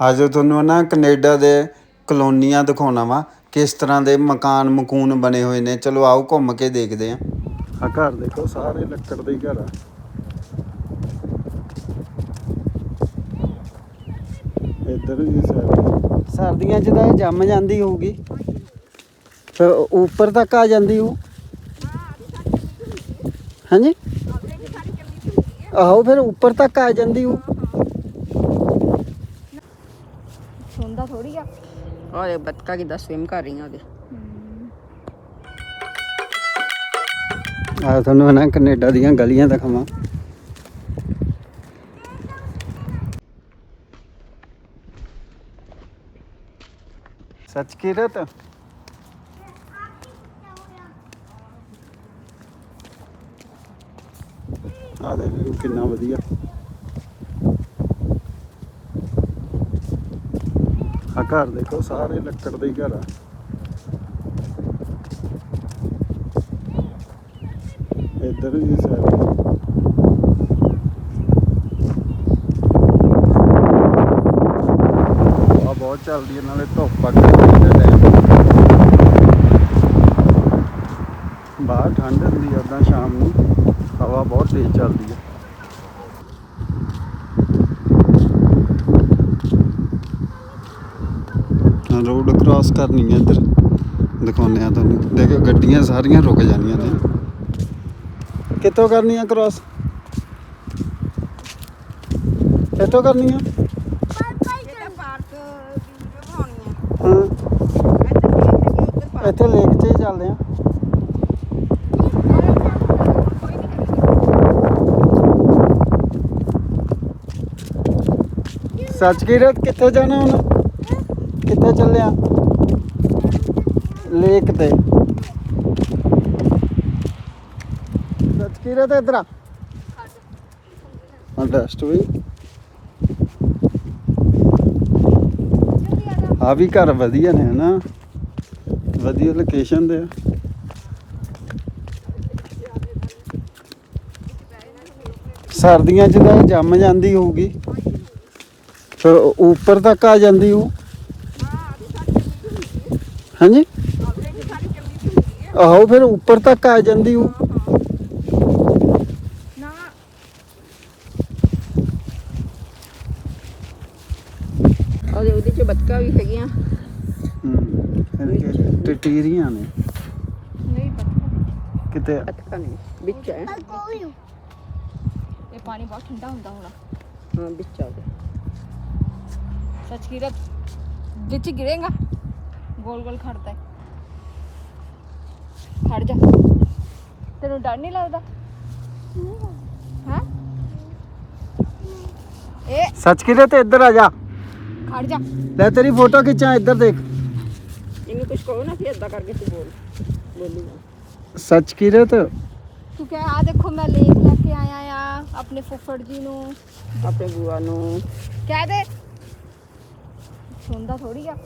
ਅੱਜ ਤੁਹਾਨੂੰ ਨਾ ਕੈਨੇਡਾ ਦੇ ਕਲੋਨੀਆਂ ਦਿਖਾਉਣਾ ਵਾ, ਕਿਸ ਤਰ੍ਹਾਂ ਦੇ ਮਕਾਨ, ਮਕੂਨ ਬਣੇ ਹੋਏ ਨੇ। ਚਲੋ ਆਓ ਘੁੰਮ ਕੇ ਦੇਖਦੇ ਆਂ। ਆ ਘਰ ਦੇਖੋ, ਸਾਰੇ ਲੱਕੜ ਦੇ ਹੀ ਘਰ ਆ। ਇੱਧਰ ਵੀ ਸਾਈਡ ਸਰਦੀਆਂ 'ਚ ਤਾਂ ਇਹ ਜੰਮ ਜਾਂਦੀ ਹੋਊਗੀ। ਫਿਰ ਉੱਪਰ ਤੱਕ ਆ ਜਾਂਦੀ ਹੋ ਹਾਂਜੀ? ਆਹੋ, ਫਿਰ ਉੱਪਰ ਤੱਕ ਆ ਜਾਂਦੀ ਹੋ ਸੁਣਦਾ ਥੋੜੀ ਆ। ਔਰ ਬੱਤਕਾ ਕਿੱਦਾਂ ਸਵਿਮ ਕਰ ਰਹੀਆਂ ਉਹਦੇ। ਆ ਤੁਹਾਨੂੰ ਨਾ ਕੈਨੇਡਾ ਦੀਆਂ ਗਲੀਆਂ ਦਿਖਾਵਾਂ। ਸੱਚ ਕੀਰਤ? ਆ ਦੇ ਕਿੰਨਾ ਵਧੀਆ। ਘਰ ਦੇਖੋ, ਸਾਰੇ ਲੱਕੜ ਦੇ ਹੀ ਘਰ ਆ। ਇੱਧਰ ਵੀ ਸਾਈਡ ਬਹੁਤ ਚੱਲਦੀ ਹੈ ਨਾਲੇ ਧੁੱਪ ਆ ਦਾ ਟਾਈਮ ਬਾਹਰ ਠੰਡ ਹੁੰਦੀ ਆ ਉਦਾਂ ਸ਼ਾਮ ਨੂੰ ਹਵਾ ਬਹੁਤ ਤੇਜ਼ ਚੱਲਦੀ ਹੈ ਰੋਡ ਕ੍ਰਾਸ ਕਰਨੀ ਹੈ ਇੱਧਰ। ਦਿਖਾਉਂਦੇ ਆ ਤੁਹਾਨੂੰ। ਦੇਖੋ ਗੱਡੀਆਂ ਸਾਰੀਆਂ ਰੁਕ ਜਾਣੀਆਂ ਨੇ। ਕਿੱਥੋਂ ਕਰਨੀ ਆ ਕ੍ਰਾਸ ਕਿੱਥੋਂ ਕਰਨੀ ਆ। ਹਾਂ। ਇੱਥੇ ਲੇਕ 'ਚ ਹੀ ਚੱਲਦੇ ਆ ਸੱਚ ਕੀਰਤ ਕਿੱਥੇ ਜਾਣਾ ਹੁਣ? ਕਿੱਥੇ ਚੱਲਿਆ? ਲੇਕ ਤੇ। ਸੱਚ ਕੀਰਤ ਇਧਰ ਆ। ਹਾਂ ਡਸਟ ਵੀ। ਆ ਵੀ ਘਰ ਵਧੀਆ ਨੇ, ਹਨਾ? ਵਧੀਆ ਲੋਕੇਸ਼ਨ ਤੇ ਆ। ਸਰਦੀਆਂ 'ਚ ਤਾਂ ਜੰਮ ਜਾਂਦੀ ਹੋਊਗੀ। ਫਿਰ ਉੱਪਰ ਤੱਕ ਆ ਜਾਂਦੀ ਹੋ ਹਾਂਜੀ? ਆਹੋ ਫਿਰ ਉੱਪਰ ਤੱਕ ਆ ਜਾਂਦੀ ਹੋ ਨਾ ਉਹਦੇ ਉਹਦੇ ਚ ਬੱਤਕਾ ਵੀ ਹੈਗੀਆਂ। ਟਟੀਰੀਆਂ ਨੇ। ਨਹੀਂ ਪਤਾ ਕਿਤੇ? ਬੱਤਕਾ ਨਹੀਂ ਵਿੱਚ ਹੈ। ਇਹ ਪਾਣੀ ਬਹੁਤ ਠੰਡਾ ਹੁੰਦਾ ਹੋਣਾ। ਹਾਂ ਵਿੱਚ ਆ ਉਹਦੇ ਸੱਚ ਕੀਰਤ ਵਿੱਚ ਗਿਰੇਗਾ। ਗੋਲ ਗੋਲ ਖੜਦਾ ਹੈ। ਖੜ ਜਾ। ਤੈਨੂੰ ਡਰ ਨਹੀਂ ਲੱਗਦਾ? ਹਾਂ? ਇਹ ਸੱਚ ਕਿਤੇ ਤੇ ਇੱਧਰ ਆ ਜਾ। ਖੜ ਜਾ। ਲੈ ਤੇਰੀ ਫੋਟੋ ਖਿੱਚਾਂ ਇੱਧਰ ਦੇਖ। ਇਹਨੂੰ ਕੁਝ ਕਹੋ ਨਾ ਫਿਰ ਏਦਾਂ ਕਰਕੇ ਤੂੰ ਬੋਲ। ਬੋਲੂਗਾ। ਸੱਚ ਕਿਰਤ ਤੂੰ? ਕਹਿ ਆ ਦੇਖੋ ਮੈਂ ਲੇਕ ਲੈ ਕੇ ਆਇਆ ਆ ਆਪਣੇ ਫੁੱਫੜ ਜੀ ਨੂੰ। ਆਪਣੇ ਬੂਆ ਨੂੰ। ਕਹਿ ਦੇ। ਸੁਣਦਾ ਥੋੜੀ ਆ।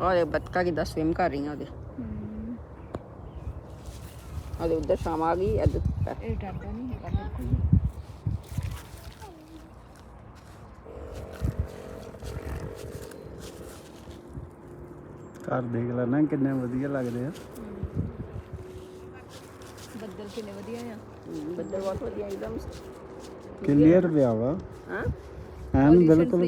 ਔਰ ਬੱਤਕਾ ਕਿੱਦਾਂ ਸਵਿਮ ਕਰ ਰਹੀਆਂ ਉਹਦੇ। ਉਹਦੇ ਉੱਧਰ ਸ਼ਾਮ ਆ ਗਈ ਇੱਧਰ ਇਹ ਡਰਦਾ ਨਹੀਂ ਹੈਗਾ ਬਿਲਕੁਲ। ਘਰ ਦੇਖ ਲੈ ਨਾ ਕਿੰਨੇ ਵਧੀਆ ਲੱਗਦੇ ਆ। ਬੱਦਲ ਕਿੰਨੇ ਵਧੀਆ ਆ। ਬੱਦਲ ਬਹੁਤ ਵਧੀਆ ਇੱਕਦਮ। ਕਲੀਅਰ ਪਿਆ ਵਾ? ਹਾਂ? ਬਿਲਕੁਲ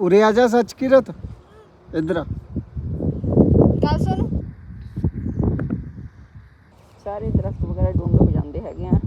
ਉਰੇ ਆ ਜਾ ਸੱਚ ਕਿਰਤ ਇੱਧਰ ਆ। ਗੱਲ ਸੁਣ। ਸਾਰੇ ਦਰਖਤ ਵਗੈਰਾ ਡੂੰਘੇ ਹੋ ਜਾਂਦੇ ਹੈਗੇ ਆ।